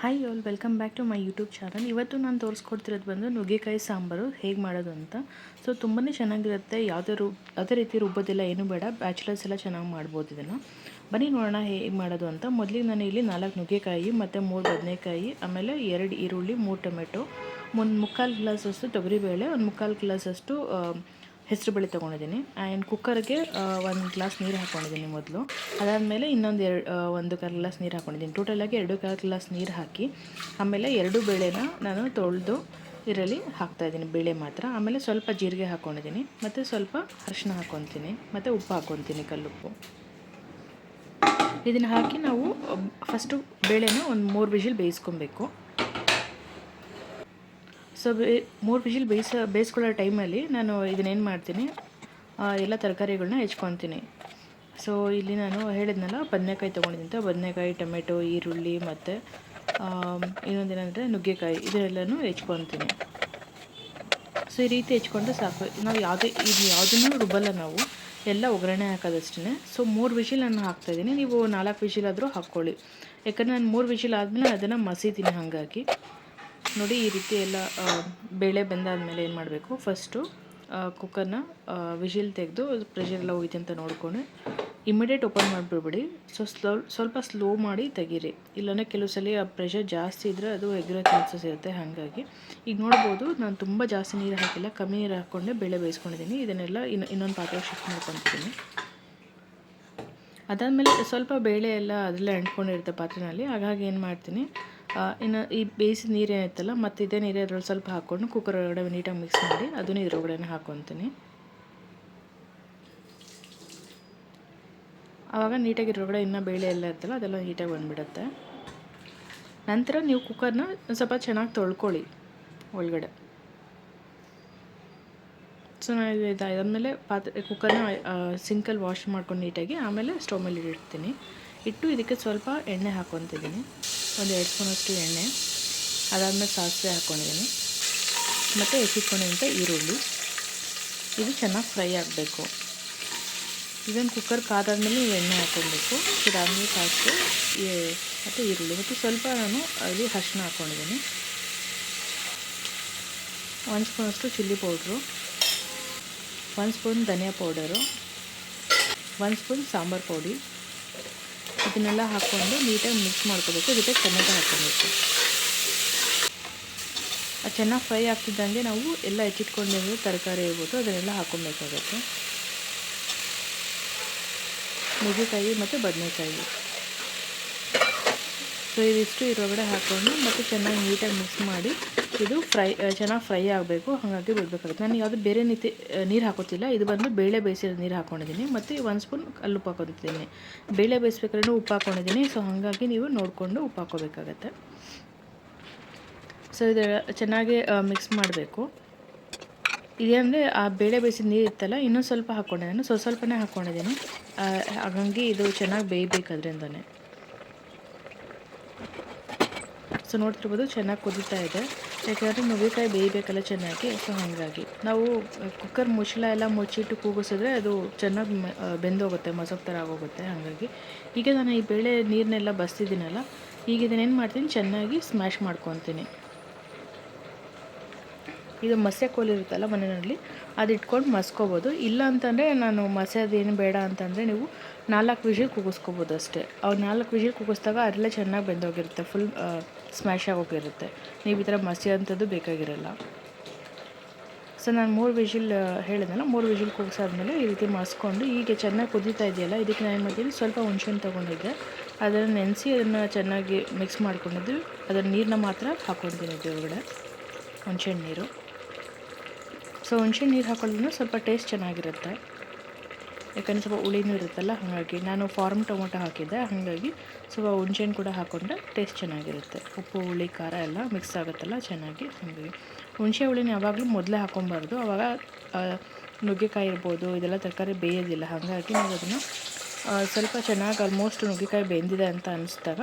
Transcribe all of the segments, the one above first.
Hi all welcome back to my YouTube channel ಇವತ್ತು ನಾನು ತೋರಿಸ್ಕೊಡ್ತಿರೋದು ಬಂದು ನುಗ್ಗೆಕಾಯಿ ಸಾಂಬಾರು, ಹೇಗೆ ಮಾಡೋದು ಅಂತ. ಸೊ ತುಂಬಾ ಚೆನ್ನಾಗಿರುತ್ತೆ. ಯಾವುದೇ ರು, ಯಾವುದೇ ರೀತಿ ರುಬ್ಬೋದಿಲ್ಲ, ಏನು ಬೇಡ. ಬ್ಯಾಚುಲರ್ಸ್ ಎಲ್ಲ ಚೆನ್ನಾಗಿ ಮಾಡ್ಬೋದು ಇದನ್ನು. ಬನ್ನಿ ನೋಡೋಣ ಹೇಗೆ ಮಾಡೋದು ಅಂತ. ಮೊದಲಿಗೆ ನಾನು ಇಲ್ಲಿ ನಾಲ್ಕು ನುಗ್ಗೆಕಾಯಿ, ಮತ್ತು ಮೂರು ಬದನೆಕಾಯಿ, ಆಮೇಲೆ ಎರಡು ಈರುಳ್ಳಿ, ಮೂರು ಟೊಮೆಟೊ ಒಂದು ಮುಕ್ಕಾಲು ಗ್ಲಾಸಷ್ಟು ತೊಗರಿಬೇಳೆ, ಒಂದು ಮುಕ್ಕಾಲು ಗ್ಲಾಸಷ್ಟು ಹೆಸರು ಬೇಳೆ ತೊಗೊಂಡಿದ್ದೀನಿ. ಆ್ಯಂಡ್ ಕುಕ್ಕರ್ಗೆ ಒಂದು ಗ್ಲಾಸ್ ನೀರು ಹಾಕ್ಕೊಂಡಿದ್ದೀನಿ ಮೊದಲು. ಅದಾದಮೇಲೆ ಇನ್ನೊಂದು ಎರಡು ಒಂದು ಕಾಲು ಗ್ಲಾಸ್ ನೀರು ಹಾಕ್ಕೊಂಡಿದ್ದೀನಿ ಟೋಟಲಾಗಿ ಎರಡು ಕಾಲು ಗ್ಲಾಸ್ ನೀರು ಹಾಕಿ, ಆಮೇಲೆ ಎರಡು ಬೇಳೆನ ನಾನು ತೊಳೆದು ಇದರಲ್ಲಿ ಹಾಕ್ತಾಯಿದ್ದೀನಿ ಬೇಳೆ ಮಾತ್ರ. ಆಮೇಲೆ ಸ್ವಲ್ಪ ಜೀರಿಗೆ ಹಾಕ್ಕೊಂಡಿದ್ದೀನಿ ಮತ್ತು ಸ್ವಲ್ಪ ಅರಿಶಿನ ಹಾಕ್ಕೊತೀನಿ ಮತ್ತು ಉಪ್ಪು ಹಾಕ್ಕೊತೀನಿ ಕಲ್ಲುಪ್ಪು. ಇದನ್ನು ಹಾಕಿ ನಾವು ಫಸ್ಟು ಬೇಳೆನ ಒಂದು ಮೂರು ವಿಷಿಲ್ ಬೇಯಿಸ್ಕೊಬೇಕು. ಸೊ ಬೇ, ಮೂರು ವಿಷಿಲ್ ಬೇಯಿಸ, ಬೇಯಿಸ್ಕೊಳ್ಳೋ ಟೈಮಲ್ಲಿ ನಾನು ಇದನ್ನೇನು ಮಾಡ್ತೀನಿ? ಎಲ್ಲ ತರಕಾರಿಗಳನ್ನ ಹೆಚ್ಕೊತೀನಿ. ಸೊ ಇಲ್ಲಿ ನಾನು ಹೇಳಿದ್ನಲ್ಲ, ಬದನೆಕಾಯಿ ತೊಗೊಂಡಿದ್ದಂತ ಬದನೆಕಾಯಿ, ಟೊಮೆಟೊ, ಈರುಳ್ಳಿ ಮತ್ತು ಇನ್ನೊಂದೇನಂದರೆ ನುಗ್ಗೆಕಾಯಿ. ಇದನ್ನೆಲ್ಲನೂ ಹೆಚ್ಕೊತೀನಿ. ಸೊ ಈ ರೀತಿ ಹೆಚ್ಕೊಂಡ್ರೆ ಸಾಕು. ನಾವು ಯಾವುದೇ, ಇದು ಯಾವುದನ್ನು ರುಬ್ಬಲ್ಲ ನಾವು. ಎಲ್ಲ ಒಗ್ಗರಣೆ ಹಾಕೋದಷ್ಟೇ ಸೊ ಮೂರು ವಿಷಿಲ್ ನಾನು ಹಾಕ್ತಾಯಿದ್ದೀನಿ ನೀವು ನಾಲ್ಕು ವಿಷಿಲ್ ಆದರೂ ಹಾಕ್ಕೊಳ್ಳಿ. ಯಾಕಂದರೆ ನಾನು ಮೂರು ವಿಷಿಲ್ ಆದಮೇಲೆ ಅದನ್ನು ಮಸೀತೀನಿ ಹಾಗಾಗಿ. ನೋಡಿ ಈ ರೀತಿ ಎಲ್ಲ ಬೇಳೆ ಬೆಂದಾದ್ಮೇಲೆ ಏನು ಮಾಡಬೇಕು? ಫಸ್ಟು ಕುಕ್ಕರ್ನ ವಿಷಿಲ್ ತೆಗೆದು ಪ್ರೆಷರ್ ಎಲ್ಲ ಹೋಗಿದೆ ಅಂತ ನೋಡಿಕೊಂಡು ಇಮಿಡಿಯೇಟ್ ಓಪನ್ ಮಾಡಿಬಿಡ್ಬೇಡಿ. ಸೊ ಸ್ಲೋ, ಸ್ವಲ್ಪ ಸ್ಲೋ ಮಾಡಿ ತೆಗೀರಿ. ಇಲ್ಲಾಂದರೆ ಕೆಲವು ಸಲ ಆ ಪ್ರೆಷರ್ ಜಾಸ್ತಿ ಇದ್ದರೆ ಅದು ಎಗ್ರೋ ಚಾನ್ಸಸ್ ಇರುತ್ತೆ ಹಾಗಾಗಿ. ಈಗ ನೋಡ್ಬೋದು, ನಾನು ತುಂಬ ಜಾಸ್ತಿ ನೀರು ಹಾಕಿಲ್ಲ, ಕಮ್ಮಿ ನೀರು ಹಾಕ್ಕೊಂಡೆ ಬೇಳೆ ಬೇಯಿಸ್ಕೊಂಡಿದ್ದೀನಿ. ಇದನ್ನೆಲ್ಲ ಇನ್ನು ಇನ್ನೊಂದು ಪಾತ್ರೆ ಶಿಫ್ಟ್ ಮಾಡ್ಕೊತೀನಿ ಅದಾದಮೇಲೆ ಸ್ವಲ್ಪ ಬೇಳೆ ಎಲ್ಲ ಅದರಲ್ಲೇ ಅಂಟ್ಕೊಂಡಿರುತ್ತೆ ಪಾತ್ರೆನಲ್ಲಿ. ಹಾಗಾಗಿ ಏನು ಮಾಡ್ತೀನಿ ಇನ್ನು ಈ ಬೇಯಿಸಿದ ನೀರು ಮತ್ತು ಇದೇ ನೀರು ಅದ್ರಲ್ಲಿ ಸ್ವಲ್ಪ ಹಾಕ್ಕೊಂಡು ಕುಕ್ಕರ್ ಒಳಗಡೆ ನೀಟಾಗಿ ಮಿಕ್ಸ್ ಮಾಡಿ, ಅದನ್ನು ಇದ್ರೊಳಗಡೆ ಹಾಕ್ಕೊತೀನಿ ಆವಾಗ ನೀಟಾಗಿ ಇದ್ರೊಳಗಡೆ ಇನ್ನೂ ಬೇಳೆ ಎಲ್ಲ ಇರ್ತಲ್ಲ, ಅದೆಲ್ಲ ನೀಟಾಗಿ ಬಂದುಬಿಡುತ್ತೆ. ನಂತರ ನೀವು ಕುಕ್ಕರ್ನ ಸ್ವಲ್ಪ ಚೆನ್ನಾಗಿ ತೊಳ್ಕೊಳ್ಳಿ ಒಳಗಡೆ. ಸೊ ನಾನು ಇದು ಇದಾದಮೇಲೆ ಪಾತ್ರೆ ಕುಕ್ಕರ್ನ ಸಿಂಕಲ್ಲಿ ವಾಶ್ ಮಾಡ್ಕೊಂಡು ನೀಟಾಗಿ ಆಮೇಲೆ ಸ್ಟವ್ ಮೇಲೆ ಇಡ್ತೀನಿ. ಇಟ್ಟು ಇದಕ್ಕೆ ಸ್ವಲ್ಪ ಎಣ್ಣೆ ಹಾಕ್ಕೊತಿದ್ದೀನಿ ಒಂದು ಎರಡು ಸ್ಪೂನಷ್ಟು ಎಣ್ಣೆ, ಅದಾದಮೇಲೆ ಸಾಸಿವೆ ಹಾಕ್ಕೊಂಡಿದ್ದೀನಿ ಮತ್ತು ಹೆಚ್ಚಿಟ್ಕೊಂಡಿದ್ದಂಥ ಈರುಳ್ಳಿ. ಇದು ಚೆನ್ನಾಗಿ ಫ್ರೈ ಆಗಬೇಕು. ಇದನ್ನು ಕುಕ್ಕರ್ ಕಾದಾದ್ಮೇಲೆ ಎಣ್ಣೆ ಹಾಕ್ಕೊಬೇಕು. ಇದಾದಮೇಲೆ ಸಾಸಿವೆ ಮತ್ತು ಈರುಳ್ಳಿ. ಮತ್ತು ಸ್ವಲ್ಪ ನಾನು ಅಲ್ಲಿ ಅರಿಶಿನ ಹಾಕ್ಕೊಂಡಿದ್ದೀನಿ ಒಂದು ಸ್ಪೂನಷ್ಟು ಚಿಲ್ಲಿ ಪೌಡ್ರು. ಒನ್ ಸ್ಪೂನ್ ಧನಿಯಾ powder. One spoon sambar powder. ಇದನ್ನೆಲ್ಲ ಹಾಕ್ಕೊಂಡು ನೀಟಾಗಿ ಮಿಕ್ಸ್ ಮಾಡ್ಕೋಬೇಕು. ಜೊತೆ ಟೊಮೆಟೊ ಹಾಕ್ಕೊಬೇಕು. ಅದು ಚೆನ್ನಾಗಿ ಫ್ರೈ ಆಗ್ತಿದ್ದಂಗೆ ನಾವು ಎಲ್ಲ ಹೆಚ್ಚಿಟ್ಕೊಂಡಿರೋ ತರಕಾರಿ ಇರ್ಬೋದು, ಅದನ್ನೆಲ್ಲ ಹಾಕ್ಕೊಬೇಕಾಗತ್ತೆ. ನುಗ್ಗೆಕಾಯಿ ಮತ್ತು ಬದನೆಕಾಯಿ. ಸೊ ಇದಿಷ್ಟು ಇದ್ರೊಳಗಡೆ ಹಾಕ್ಕೊಂಡು ಮತ್ತು ಚೆನ್ನಾಗಿ ನೀಟಾಗಿ ಮಿಕ್ಸ್ ಮಾಡಿ ಇದು ಫ್ರೈ ಚೆನ್ನಾಗಿ ಫ್ರೈ ಆಗಬೇಕು. ಹಾಗಾಗಿ ಬಿಡಬೇಕಾಗುತ್ತೆ. ನಾನು ಯಾವುದು ಬೇರೆ ನೀತಿ ನೀರು ಹಾಕೋತಿಲ್ಲ. ಇದು ಬಂದು ಬೇಳೆ ಬೇಯಿಸಿರೋ ನೀರು ಹಾಕ್ಕೊಂಡಿದ್ದೀನಿ ಮತ್ತು ಒಂದು ಸ್ಪೂನ್ ಕಲ್ಲುಪ್ಪು ಹಾಕೊತಿದ್ದೀನಿ ಬೇಳೆ ಬೇಯಿಸ್ಬೇಕಾದ್ರೂ ಉಪ್ಪು ಹಾಕ್ಕೊಂಡಿದ್ದೀನಿ ಸೊ ಹಾಗಾಗಿ ನೀವು ನೋಡಿಕೊಂಡು ಉಪ್ಪು ಹಾಕೋಬೇಕಾಗತ್ತೆ ಸೊ ಇದು ಚೆನ್ನಾಗಿ ಮಿಕ್ಸ್ ಮಾಡಬೇಕು. ಇದೇನಂದರೆ ಆ ಬೇಳೆ ಬೇಯಿಸಿದ ನೀರು ಇತ್ತಲ್ಲ ಇನ್ನೂ ಸ್ವಲ್ಪ ಹಾಕ್ಕೊಂಡಿದ್ದೀನಿ ಸ್ವಲ್ಪ ಸ್ವಲ್ಪನೇ ಹಾಕ್ಕೊಂಡಿದ್ದೀನಿ. ಹಾಗಾಗಿ ಇದು ಚೆನ್ನಾಗಿ ಬೇಯಬೇಕು ಅದರಿಂದನೇ ಸೊ ನೋಡ್ತಿರ್ಬೋದು ಚೆನ್ನಾಗಿ ಕುದೀತಾ ಇದೆ. ಯಾಕೆಂದರೆ ನುಗ್ಗೆಕಾಯಿ ಬೇಯಬೇಕಲ್ಲ ಚೆನ್ನಾಗಿ ಸೊ ಹಾಗಾಗಿ. ನಾವು ಕುಕ್ಕರ್ ಮುಚ್ಚಳ ಎಲ್ಲ ಮುಚ್ಚಿಟ್ಟು ಕೂಗಿಸಿದ್ರೆ ಅದು ಚೆನ್ನಾಗಿ ಬೆಂದೋಗುತ್ತೆ ಮಸಕ್ ಥರ ಆಗೋಗುತ್ತೆ, ಹಾಗಾಗಿ. ಈಗ ನಾನು ಈ ಬೇಳೆ ನೀರನ್ನೆಲ್ಲ ಬಸ್ತಿದ್ದೀನಲ್ಲ, ಈಗ ಇದನ್ನೇನು ಮಾಡ್ತೀನಿ, ಚೆನ್ನಾಗಿ ಸ್ಮ್ಯಾಶ್ ಮಾಡ್ಕೊತೀನಿ. ಇದು ಮಸೆ ಕೋಲ್ ಇರುತ್ತಲ್ಲ ಮನೆಯಲ್ಲಿ, ಅದು ಇಟ್ಕೊಂಡು ಮಸ್ಕೋಬೋದು. ಇಲ್ಲ ಅಂತಂದರೆ ನಾನು ಮಸೆ ಅದೇನು ಬೇಡ ಅಂತಂದರೆ ನೀವು ನಾಲ್ಕು ವಿಷಲ್ ಕೂಗಿಸ್ಕೋಬೋದು ಅಷ್ಟೇ. ಅವ್ರು ನಾಲ್ಕು ವಿಷಲ್ ಕೂಗಿಸ್ದಾಗ ಅದೆಲ್ಲ ಚೆನ್ನಾಗಿ ಬೆಂದೋಗಿರುತ್ತೆ ಫುಲ್ ಸ್ಮ್ಯಾಶ್ ಆಗೋಗಿರುತ್ತೆ. ನೀವು ಈ ಥರ ಮಸಿ ಅಂಥದ್ದು ಬೇಕಾಗಿರಲ್ಲ. ಸೊ ನಾನು ಮೂರು ವಿಷಿಲ್ ಹೇಳಿದ್ನಲ್ಲ, ಮೂರು ವಿಷಿಲ್ ಕೂಗಿಸಾದ್ಮೇಲೆ ಈ ರೀತಿ ಮಸ್ಕೊಂಡು ಹೀಗೆ ಚೆನ್ನಾಗಿ ಕುದೀತಾ ಇದೆಯಲ್ಲ, ಇದಕ್ಕೆ ನಾನು ಏನು ಮಾಡ್ತೀನಿ, ಸ್ವಲ್ಪ ಹುಣ್ಸೆಹಣ್ಣು ತೊಗೊಂಡಿದ್ದೆ. ಅದನ್ನು ನೆನೆಸಿ ಅದನ್ನು ಚೆನ್ನಾಗಿ ಮಿಕ್ಸ್ ಮಾಡ್ಕೊಂಡಿದ್ದು ಅದರ ನೀರನ್ನ ಮಾತ್ರ ಹಾಕ್ಕೊಂಡಿದ್ದೀನಿ ಒಳಗಡೆ ಹುಣ್ಸೆಹಣ್ಣು ನೀರು. ಸೊ ಹುಣ್ಸೆಹಣ್ಣು ನೀರು ಹಾಕೊಳ್ಳೋದ್ರಿಂದ ಸ್ವಲ್ಪ ಟೇಸ್ಟ್ ಚೆನ್ನಾಗಿರುತ್ತೆ. ಯಾಕಂದರೆ ಸ್ವಲ್ಪ ಹುಳಿನೂ ಇರುತ್ತಲ್ಲ, ಹಾಗಾಗಿ ನಾನು ಫಾರ್ಮ್ ಟೊಮೊಟೊ ಹಾಕಿದ್ದೆ, ಹಾಗಾಗಿ ಸ್ವಲ್ಪ ಹುಣ್ಸೆಹಣ್ಣು ಕೂಡ ಹಾಕೊಂಡ್ರೆ ಟೇಸ್ಟ್ ಚೆನ್ನಾಗಿರುತ್ತೆ. ಉಪ್ಪು, ಹುಳಿ, ಖಾರ ಎಲ್ಲ ಮಿಕ್ಸ್ ಆಗುತ್ತಲ್ಲ ಚೆನ್ನಾಗಿ, ಹಾಗಾಗಿ ಹುಣಸೆ ಹುಳಿನ ಯಾವಾಗಲೂ ಮೊದಲೇ ಹಾಕೊಬಾರ್ದು. ಆವಾಗ ನುಗ್ಗೆಕಾಯಿ ಇರ್ಬೋದು, ಇದೆಲ್ಲ ತರಕಾರಿ ಬೇಯೋದಿಲ್ಲ, ಹಾಗಾಗಿ ನಾವು ಅದನ್ನು ಸ್ವಲ್ಪ ಚೆನ್ನಾಗಿ ಆಲ್ಮೋಸ್ಟ್ ನುಗ್ಗೆಕಾಯಿ ಬೆಂದಿದೆ ಅಂತ ಅನಿಸಿದಾಗ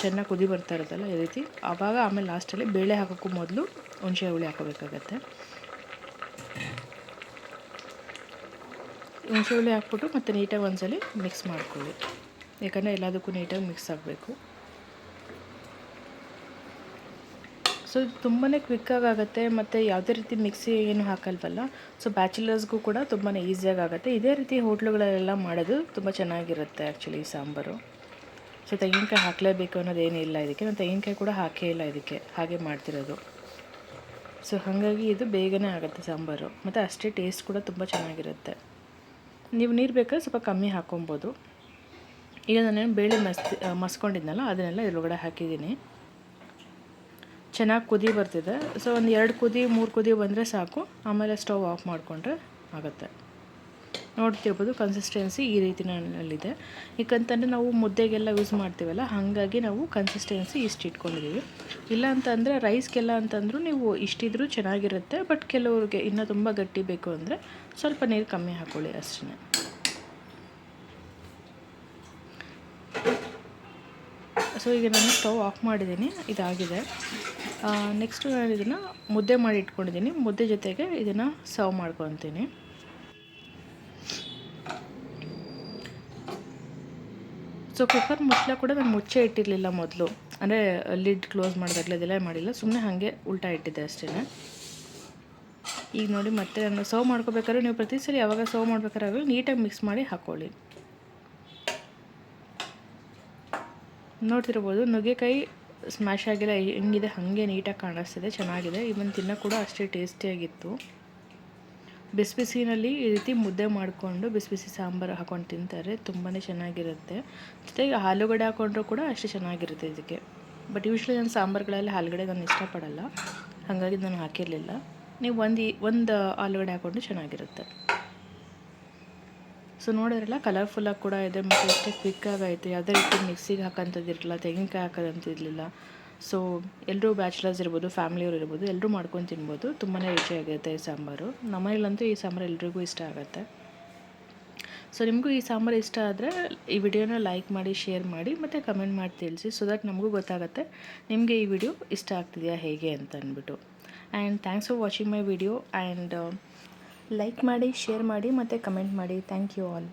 ಚೆನ್ನಾಗಿ ಕುದಿ ಬರ್ತಾ ಇರುತ್ತಲ್ಲ, ಈ ರೀತಿ. ಆವಾಗ ಆಮೇಲೆ ಲಾಸ್ಟಲ್ಲಿ ಬೇಳೆ ಹಾಕೋಕ್ಕೂ ಮೊದಲು ಹುಣಸೆ ಹುಳಿ ಹಾಕೋಬೇಕಾಗತ್ತೆ. ಹುಣಸೆ ಹುಳಿ ಹಾಕ್ಬಿಟ್ಟು ಮತ್ತು ನೀಟಾಗಿ ಒಂದ್ಸಲಿ ಮಿಕ್ಸ್ ಮಾಡ್ಕೊಳ್ಳಿ. ಯಾಕಂದರೆ ಎಲ್ಲದಕ್ಕೂ ನೀಟಾಗಿ ಮಿಕ್ಸ್ ಆಗಬೇಕು. ಸೊ ಇದು ತುಂಬಾ ಕ್ವಿಕ್ಕಾಗಿ ಆಗುತ್ತೆ ಮತ್ತು ಯಾವುದೇ ರೀತಿ ಮಿಕ್ಸಿ ಏನು ಹಾಕಲ್ವಲ್ಲ ಸೊ ಬ್ಯಾಚುಲರ್ಸ್ಗೂ ಕೂಡ ತುಂಬಾ ಈಸಿಯಾಗಿ ಆಗುತ್ತೆ. ಇದೇ ರೀತಿ ಹೋಟ್ಲುಗಳಲ್ಲೆಲ್ಲ ಮಾಡೋದು ತುಂಬ ಚೆನ್ನಾಗಿರುತ್ತೆ ಆ್ಯಕ್ಚುಲಿ ಸಾಂಬಾರು. ಸೊ ತೆಂಗಿನಕಾಯಿ ಹಾಕಲೇಬೇಕು ಅನ್ನೋದೇನಿಲ್ಲ ಇದಕ್ಕೆ, ನಾನು ತೆಂಗಿನಕಾಯಿ ಕೂಡ ಹಾಕೇ ಇಲ್ಲ ಇದಕ್ಕೆ, ಹಾಗೆ ಮಾಡ್ತಿರೋದು. ಸೊ ಹಾಗಾಗಿ ಇದು ಬೇಗನೆ ಆಗುತ್ತೆ ಸಾಂಬಾರು, ಮತ್ತು ಅಷ್ಟೇ ಟೇಸ್ಟ್ ಕೂಡ ತುಂಬ ಚೆನ್ನಾಗಿರುತ್ತೆ. ನೀವು ನೀರು ಬೇಕಾದ್ರೆ ಸ್ವಲ್ಪ ಕಮ್ಮಿ ಹಾಕೊಬೋದು. ಈಗ ನಾನೇನು ಬೇಳೆ ಮಸ್ ಮಸ್ಕೊಂಡಿದ್ನಲ್ಲ, ಅದನ್ನೆಲ್ಲ ಇದ್ರೊಳಗಡೆ ಹಾಕಿದ್ದೀನಿ. ಚೆನ್ನಾಗಿ ಕುದಿ ಬರ್ತಿದೆ. ಸೊ ಒಂದು ಎರಡು ಕುದಿ, ಮೂರು ಕುದಿ ಬಂದರೆ ಸಾಕು. ಆಮೇಲೆ ಸ್ಟವ್ ಆಫ್ ಮಾಡಿಕೊಂಡ್ರೆ ಆಗುತ್ತೆ. ನೋಡ್ತಿರ್ಬೋದು ಕನ್ಸಿಸ್ಟೆನ್ಸಿ ಈ ರೀತಿ ನನ್ನಲ್ಲಿದೆ ಯಾಕಂತಂದರೆ ನಾವು ಮುದ್ದೆಗೆಲ್ಲ ಯೂಸ್ ಮಾಡ್ತೀವಲ್ಲ, ಹಾಗಾಗಿ ನಾವು ಕನ್ಸಿಸ್ಟೆನ್ಸಿ ಇಷ್ಟು ಇಟ್ಕೊಂಡಿದ್ದೀವಿ ಇಲ್ಲ ಅಂತಂದರೆ ರೈಸ್ಗೆಲ್ಲ ಅಂತಂದರೂ ನೀವು ಇಷ್ಟಿದ್ರೂ ಚೆನ್ನಾಗಿರುತ್ತೆ ಬಟ್ ಕೆಲವ್ರಿಗೆ ಇನ್ನೂ ತುಂಬ ಗಟ್ಟಿ ಬೇಕು ಅಂದರೆ ಸ್ವಲ್ಪ ನೀರು ಕಮ್ಮಿ ಹಾಕ್ಕೊಳ್ಳಿ ಅಷ್ಟೇ ಸೊ ಈಗ ನಾನು ಸ್ಟವ್ ಆಫ್ ಮಾಡಿದ್ದೀನಿ, ಇದಾಗಿದೆ. ನೆಕ್ಸ್ಟು ನಾನು ಇದನ್ನು ಮುದ್ದೆ ಮಾಡಿ ಇಟ್ಕೊಂಡಿದ್ದೀನಿ. ಮುದ್ದೆ ಜೊತೆಗೆ ಇದನ್ನು ಸರ್ವ್ ಮಾಡ್ಕೊತೀನಿ. ಸೊ ಕುಕ್ಕರ್ ಮುಚ್ಚಲ ಕೂಡ ನಾನು ಮುಚ್ಚೆ ಇಟ್ಟಿರಲಿಲ್ಲ ಮೊದಲು. ಅಂದರೆ ಲಿಡ್ ಕ್ಲೋಸ್ ಮಾಡಿದಾಗಲೇ ಅದೆಲ್ಲ ಮಾಡಿಲ್ಲ. ಸುಮ್ಮನೆ ಹಾಗೆ ಉಲ್ಟಾ ಇಟ್ಟಿದ್ದೆ ಅಷ್ಟೇ ಈಗ ನೋಡಿ ಮತ್ತೆ ನಾನು ಸರ್ವ್ ಮಾಡ್ಕೋಬೇಕಾದ್ರೆ ನೀವು ಪ್ರತಿ ಸಲ ಯಾವಾಗ ಸರ್ವ್ ಮಾಡ್ಬೇಕಾದ್ರೆ ನೀಟಾಗಿ ಮಿಕ್ಸ್ ಮಾಡಿ ಹಾಕ್ಕೊಳ್ಳಿ ನೋಡ್ತಿರ್ಬೋದು, ನುಗ್ಗೆಕಾಯಿ ಸ್ಮ್ಯಾಶ್ ಆಗಿಲ್ಲ, ಹೆಂಗಿದೆ, ಹಾಗೆ ನೀಟಾಗಿ ಕಾಣಿಸ್ತಿದೆ, ಚೆನ್ನಾಗಿದೆ. ಇವನ್ ತಿನ್ನೋ ಕೂಡ ಅಷ್ಟೇ ಟೇಸ್ಟಿಯಾಗಿತ್ತು ಬಿಸಿ ಬಿಸಿನಲ್ಲಿ ಈ ರೀತಿ ಮುದ್ದೆ ಮಾಡಿಕೊಂಡು ಬಿಸಿ ಬಿಸಿ ಸಾಂಬಾರು ಹಾಕೊಂಡು ತಿಂತಾರೆ. ತುಂಬಾ ಚೆನ್ನಾಗಿರುತ್ತೆ. ಜೊತೆಗೆ ಆಲೂಗಡ್ಡೆ ಹಾಕೊಂಡ್ರೂ ಕೂಡ ಅಷ್ಟೇ ಚೆನ್ನಾಗಿರುತ್ತೆ ಇದಕ್ಕೆ. ಬಟ್ ಯೂಶ್ವಲಿ ನಾನು ಸಾಂಬಾರುಗಳಲ್ಲಿ ಆಲೂಗಡ್ಡೆ ನಾನು ಇಷ್ಟಪಡಲ್ಲ. ಹಾಗಾಗಿ ನಾನು ಹಾಕಿರಲಿಲ್ಲ. ನೀವು ಒಂದು ಒಂದು ಆಲೂಗಡೆ ಹಾಕ್ಕೊಂಡು ಚೆನ್ನಾಗಿರುತ್ತೆ. ಸೊ ನೋಡಿದ್ರಲ್ಲ ಕಲರ್ಫುಲ್ಲಾಗಿ ಕೂಡ ಇದೆ, ಮತ್ತು ಎಷ್ಟೇ ಕ್ವಿಕ್ಕಾಗೈತೆ ಯಾವುದೇ ರೀತಿ ಮಿಕ್ಸಿಗೆ ಹಾಕೋಂಥದ್ದು ಇರಲಿಲ್ಲ, ತೆಂಗಿನಕಾಯಿ ಹಾಕೋದಂತಿರಲಿಲ್ಲ. ಸೊ ಎಲ್ಲರೂ ಬ್ಯಾಚುಲರ್ಸ್ ಇರ್ಬೋದು ಫ್ಯಾಮಿಲಿಯವ್ರು ಇರ್ಬೋದು ಎಲ್ಲರೂ ಮಾಡ್ಕೊಂಡು ತಿನ್ಬೋದು. ತುಂಬಾ ರುಚಿಯಾಗಿರುತ್ತೆ ಈ ಸಾಂಬಾರು. ನಮ್ಮನೇಲಂತೂ ಈ ಸಾಂಬಾರು ಎಲ್ರಿಗೂ ಇಷ್ಟ ಆಗುತ್ತೆ. ಸೊ ನಿಮಗೂ ಈ ಸಾಂಬಾರು ಇಷ್ಟ ಆದರೆ ಈ ವಿಡಿಯೋನ ಲೈಕ್ ಮಾಡಿ ಶೇರ್ ಮಾಡಿ, ಮತ್ತು ಕಮೆಂಟ್ ಮಾಡಿ ತಿಳಿಸಿ ಸೊ ದಟ್ ನಮಗೂ ಗೊತ್ತಾಗುತ್ತೆ ನಿಮಗೆ ಈ ವಿಡಿಯೋ ಇಷ್ಟ ಆಗ್ತಿದೆಯಾ, ಹೇಗೆ ಅಂತ ಅಂದ್ಬಿಟ್ಟು. And thanks for watching my video and like ಮಾಡಿ ಶೇರ್ ಮಾಡಿ, ಮತ್ತು ಕಮೆಂಟ್ ಮಾಡಿ. Thank you all